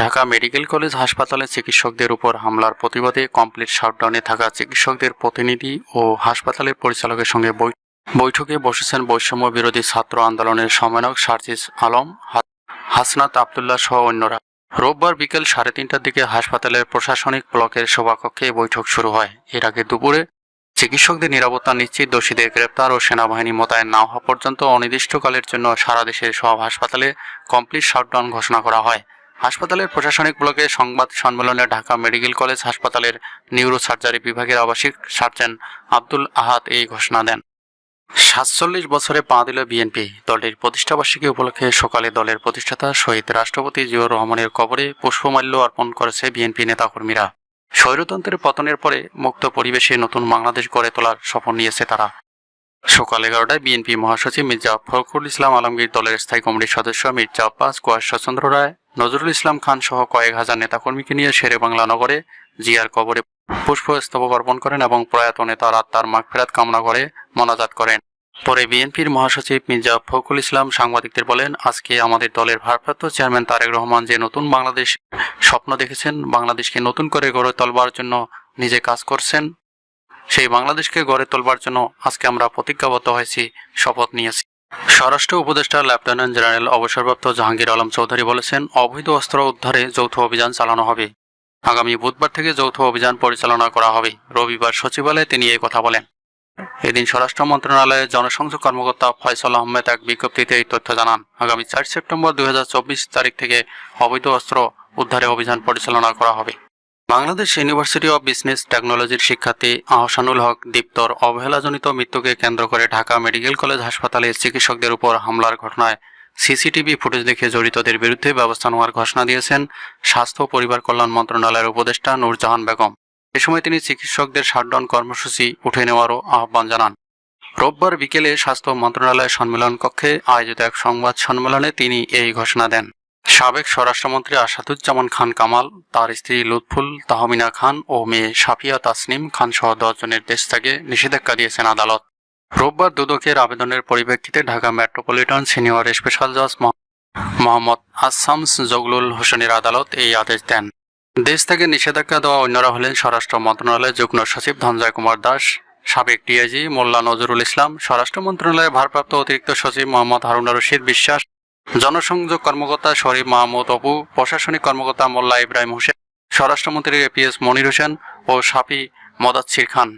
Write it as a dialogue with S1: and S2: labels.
S1: Dhaka medical college হাসপাতালে চিকিৎসকদের উপর হামলার প্রতিবাদে কমপ্লিট শাটডাউনে থাকা চিকিৎসকদের প্রতিনিধি ও হাসপাতালের পরিচালকের সঙ্গে বৈঠকে বসেছেন বৈষম্য বিরোধী ছাত্র আন্দোলনের সমন্বয়ক সার্জিস আলম হাসনাত আবদুল্লাহ সহ অন্যরা। রোববার বিকেল সাড়ে তিনটার দিকে হাসপাতালের প্রশাসনিক ব্লকের সভাকক্ষে বৈঠক শুরু হয়। এর আগে দুপুরে চিকিৎসকদের নিরাপত্তা নিশ্চিত, দোষীদের গ্রেপ্তার ও সেনাবাহিনী মোতায়েন না হওয়া পর্যন্ত অনির্দিষ্টকালের জন্য সারা দেশের সব হাসপাতালে কমপ্লিট শাটডাউন ঘোষণা করা হয়। হাসপাতালের প্রশাসনিক ব্লকে সংবাদ সম্মেলনে ঢাকা মেডিকেল কলেজ হাসপাতালের নিউরো সার্জারি বিভাগের আবাসিক সার্জন আব্দুল আহাদ এই ঘোষণা দেন। সাতচল্লিশ বছরে পা দিল বিএনপি। দলটির প্রতিষ্ঠাবার্ষিকী উপলক্ষে সকালে দলের প্রতিষ্ঠাতা শহীদ রাষ্ট্রপতি জিয়াউর রহমানের কবরে পুষ্পমাল্য অর্পণ করেছে বিএনপি নেতাকর্মীরা। স্বৈরতন্ত্রের পতনের পরে মুক্ত পরিবেশে নতুন বাংলাদেশ গড়ে তোলার শপথ নিয়েছে তারা। সকাল এগারোটায় বিএনপি মহাসচিব মির্জা ফখরুল ইসলাম আলমগীর দলের স্থায়ী কমিটির সদস্য মির্জা আব্বাস কুয়াশচন্দ্র রায়, নজরুল ইসলাম খান সহ কয়েক হাজার নেতাকর্মীকে নিয়ে শেরে বাংলা নগরে জিয়ার কবরে পুষ্প পুষ্পস্তবক অর্পণ করেন এবং প্রয়াত নেতার আত্মার মাগফেরাত কামনা করে মোনাজাত করেন। পরে বিএনপির মহাসচিব মির্জা ফখরুল ইসলাম সাংবাদিকদের বলেন, আজকে আমাদের দলের ভারপ্রাপ্ত চেয়ারম্যান তারেক রহমান যে নতুন বাংলাদেশ স্বপ্ন দেখেছেন, বাংলাদেশকে নতুন করে গড়ে তোলবার জন্য নিজে কাজ করছেন, সেই বাংলাদেশকে গড়ে তোলবার জন্য আজকে আমরা প্রতিজ্ঞাবদ্ধ হয়েছি, শপথ নিয়েছি। স্বরাষ্ট্র উপদেষ্টা লেফটেন্যান্ট জেনারেল অবসরপ্রাপ্ত জাহাঙ্গীর আলম চৌধুরী বলেছেন, অবৈধ অস্ত্র উদ্ধারে যৌথ অভিযান চালানো হবে। আগামী বুধবার থেকে যৌথ অভিযান পরিচালনা করা হবে। রবিবার সচিবালয়ে তিনি এই কথা বলেন। এদিন স্বরাষ্ট্র মন্ত্রণালয়ের জনসংযোগ কর্মকর্তা ফয়সাল আহমেদ এক বিজ্ঞপ্তিতে এই তথ্য জানান। আগামী চার সেপ্টেম্বর দুই তারিখ থেকে অবৈধ অস্ত্র উদ্ধারে অভিযান পরিচালনা করা হবে। বাংলাদেশ ইউনিভার্সিটি অব বিজনেস টেকনোলজির শিক্ষার্থী আহসানুল হক দীপ্তর অবহেলাজনিত মৃত্যুকে কেন্দ্র করে ঢাকা মেডিকেল কলেজ হাসপাতালে চিকিৎসকদের উপর হামলার ঘটনায় সিসিটিভি ফুটেজ দেখে জড়িতদের বিরুদ্ধে ব্যবস্থা নেওয়ার ঘোষণা দিয়েছেন স্বাস্থ্য পরিবার কল্যাণ মন্ত্রণালয়ের উপদেষ্টা নূরজাহান বেগম। এ সময় তিনি চিকিৎসকদের শাটডাউন কর্মসূচি উঠে নেওয়ারও আহ্বান জানান। রোববার বিকেলে স্বাস্থ্য মন্ত্রণালয়ের সম্মেলন কক্ষে আয়োজিত এক সংবাদ সম্মেলনে তিনি এই ঘোষণা দেন। সাবেক স্বরাষ্ট্রমন্ত্রী আসাদুজ্জামান খান কামাল, তার স্ত্রী লুৎফুল তাহমিনা খান ও মেয়ে সাফিয়া তাসনিম খান সহ দশজনের দেশ থেকে নিষেধাজ্ঞা দিয়েছেন আদালত। রোববার দুদকের আবেদনের পরিপ্রেক্ষিতে ঢাকা মেট্রোপলিটন সিনিয়র স্পেশাল জজ মোহাম্মদ আসামস জগলুল হোসেনের আদালত এই আদেশ দেন। দেশ থেকে নিষেধাজ্ঞা দেওয়া অন্যরা হলেন স্বরাষ্ট্র মন্ত্রণালয়ের যুগ্ম সচিব ধনজয় কুমার দাস, সাবেক ডিআইজি মোল্লা নজরুল ইসলাম, স্বরাষ্ট্র মন্ত্রণালয়ের ভারপ্রাপ্ত অতিরিক্ত সচিব মোহাম্মদ হারুনা রশিদ বিশ্বাস, জনসংযোগ কর্মকর্তা শরীফ মাহমুদ অপু, প্রশাসনিক কর্মকর্তা মোল্লা ইব্রাহিম হোসেন, স্বরাষ্ট্রমন্ত্রী এপিএস মনির হোসেন ও সাফি মদাচ্ছির খান।